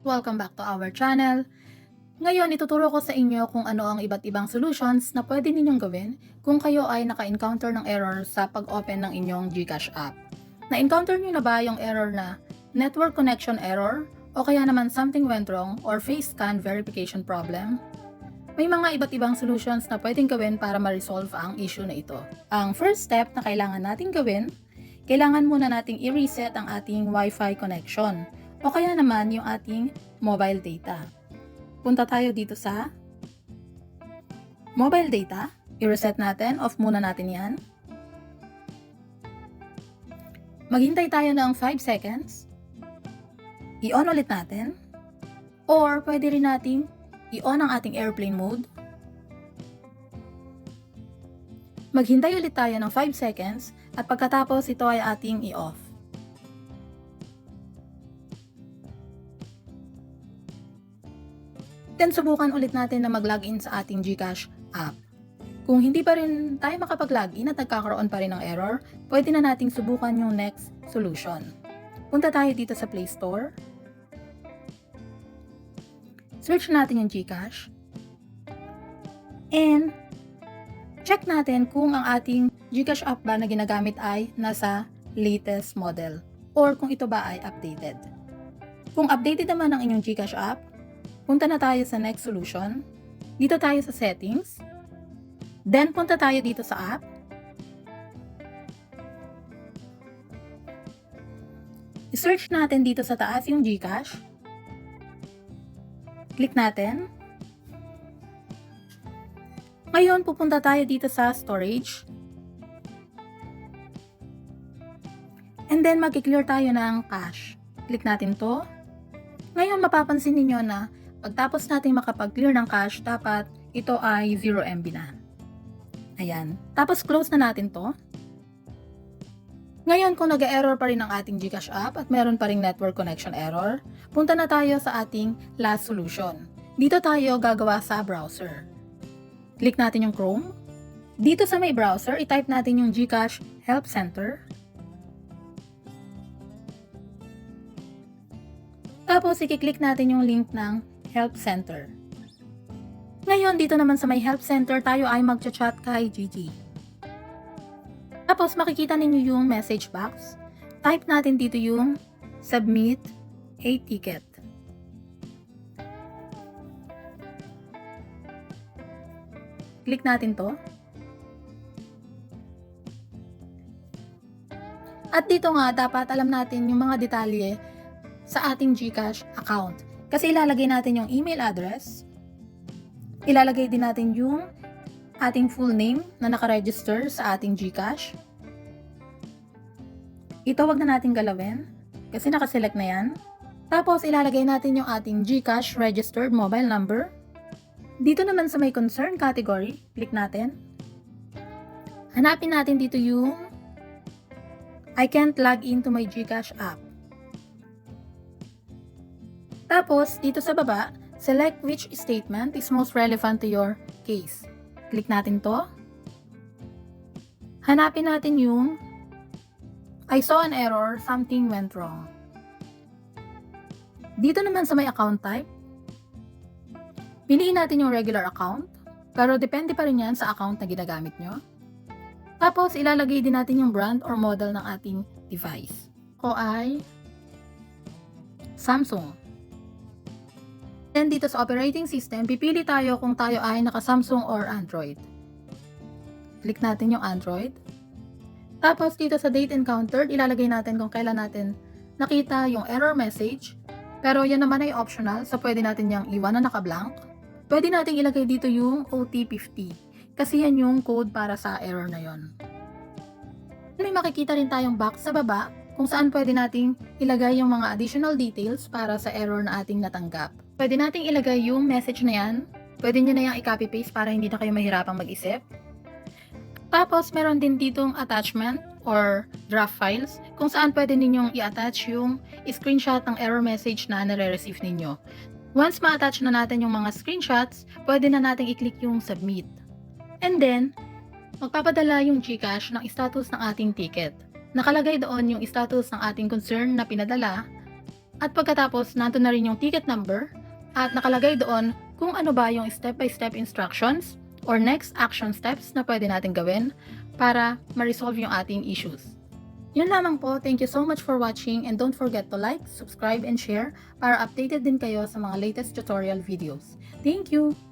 Welcome back to our channel. Ngayon, ituturo ko sa inyo kung ano ang iba't ibang solutions na pwede ninyong gawin kung kayo ay naka-encounter ng error sa pag-open ng inyong GCash app. Na-encounter nyo na ba yung error na network connection error o kaya naman something went wrong or face scan verification problem? May mga iba't ibang solutions na pwedeng gawin para ma-resolve ang issue na ito. Ang first step na kailangan nating gawin, kailangan muna nating i-reset ang ating Wi-Fi connection o kaya naman yung ating mobile data. Punta tayo dito sa mobile data. I-reset natin. Off muna natin yan. Maghintay tayo ng 5 seconds. I-on ulit natin. Or pwede rin nating i-on ang ating airplane mode. Maghintay ulit tayo ng 5 seconds at pagkatapos ito ay ating i-off. Then subukan ulit natin na mag-login sa ating GCash app. Kung hindi pa rin tayo makapag-login at nagkakaroon pa rin ng error, pwede na nating subukan yung next solution. Punta tayo dito sa Play Store. Search natin yung GCash. And check natin kung ang ating GCash app ba na ginagamit ay nasa latest model or kung ito ba ay updated. Kung updated naman ang inyong GCash app, punta na tayo sa next solution. Dito tayo sa settings. Then, punta tayo dito sa app. I-search natin dito sa taas yung Gcash. Click natin. Ngayon, pupunta tayo dito sa storage. And then, mag-clear tayo ng cache. Click natin to. Ngayon, mapapansin ninyo na Pagtapos natin makapag-clear ng cache, dapat ito ay 0 MB na. Ayan. Tapos close na natin to. Ngayon, kung nag-error pa rin ang ating Gcash app at meron pa rin network connection error, punta na tayo sa ating last solution. Dito tayo gagawa sa browser. Click natin yung Chrome. Dito sa may browser, itype natin yung Gcash Help Center. Tapos, i-click natin yung link ng Help Center. Ngayon, dito naman sa may Help Center, tayo ay magchat-chat kay Gigi. Tapos, makikita ninyo yung message box. Type natin dito yung Submit a Ticket. Click natin to. At dito nga, dapat alam natin yung mga detalye sa ating GCash account. Kasi ilalagay natin yung email address, ilalagay din natin yung ating full name na nakaregister sa ating GCash. Ito wag na natin galawin kasi nakaselect na yan. Tapos ilalagay natin yung ating GCash registered mobile number. Dito naman sa may concern category, click natin. Hanapin natin dito yung I can't log into my GCash app. Tapos, dito sa baba, select which statement is most relevant to your case. Click natin to. Hanapin natin yung I saw an error, something went wrong. Dito naman sa may account type, piliin natin yung regular account, pero depende pa rin yan sa account na ginagamit nyo. Tapos, ilalagay din natin yung brand or model ng ating device. Ko ay Samsung. Then dito sa operating system, pipili tayo kung tayo ay naka Samsung or Android. Click natin yung Android. Tapos dito sa date encountered, ilalagay natin kung kailan natin nakita yung error message. Pero yan naman ay optional, so pwede natin yung iwan na naka-blank. Pwede natin ilagay dito yung OT50 kasi yan yung code para sa error na yon. May makikita rin tayong box sa baba kung saan pwede nating ilagay yung mga additional details para sa error na ating natanggap. Pwede nating ilagay yung message na yan. Pwede nyo na yung i-copy-paste para hindi na kayo mahirapang mag-isip. Tapos, meron din ditong attachment or draft files kung saan pwede ninyong i-attach yung screenshot ng error message na nare-receive ninyo. Once ma-attach na natin yung mga screenshots, pwede na natin i-click yung submit. And then, magpapadala yung Gcash ng status ng ating ticket. Nakalagay doon yung status ng ating concern na pinadala At pagkatapos, nandun na rin yung ticket number at nakalagay doon kung ano ba yung step-by-step instructions or next action steps na pwede natin gawin para ma-resolve yung ating issues. Yun lamang po. Thank you so much for watching and don't forget to like, subscribe, and share para updated din kayo sa mga latest tutorial videos. Thank you!